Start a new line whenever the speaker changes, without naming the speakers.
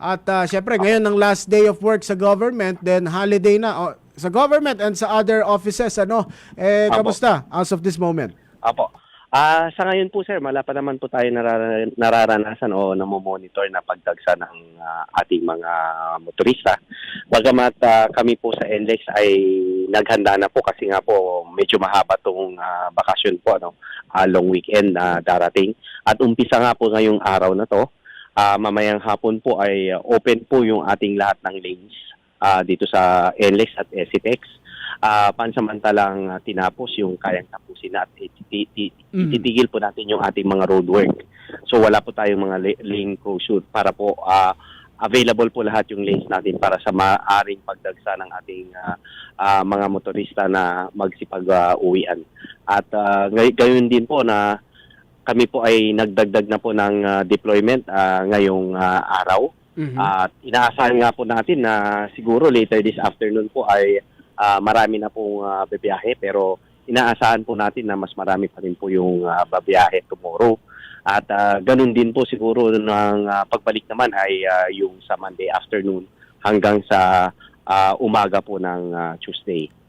At uh, syempre, ngayon ang last day of work sa government, then holiday na oh, sa government and sa other offices. Ano? Eh,
Apo.
kamusta as of this moment?
Apo. Ah, sa ngayon po sir, wala pa naman po tayo narara- nararanasan o namomonitor na pagdagsa ng ah, ating mga motorista. Bagamat ah, kami po sa NLEX ay naghanda na po kasi nga po medyo mahaba tong ah, bakasyon po ano, ah, long weekend na darating. At umpisa nga po ngayong araw na to. Ah, mamayang hapon po ay ah, open po yung ating lahat ng lanes ah, dito sa NLEX at SCTEX. Ah, pansamantalang ah, tinapos yung kayang tapusin at
Mm.
ititigil po natin yung ating mga roadwork. So wala po tayong mga la- lane closure para po ah, available po lahat yung lanes natin para sa maaring pagdagsa ng ating ah, ah, mga motorista na magsipag-uwian. At ah, ngay- gayon din po na kami po ay nagdagdag na po ng ah, deployment ah, ngayong ah, araw.
Mhm.
At inaasahan nga po natin na siguro later this afternoon po ay ah, marami na pong uh, babiyahe pero inaasahan po natin na mas marami pa rin po yung ah, babiyahe tomorrow. At ah, ganun din po siguro ng ah, pagbalik naman ay ah, yung sa Monday afternoon hanggang sa ah, umaga po ng ah, Tuesday.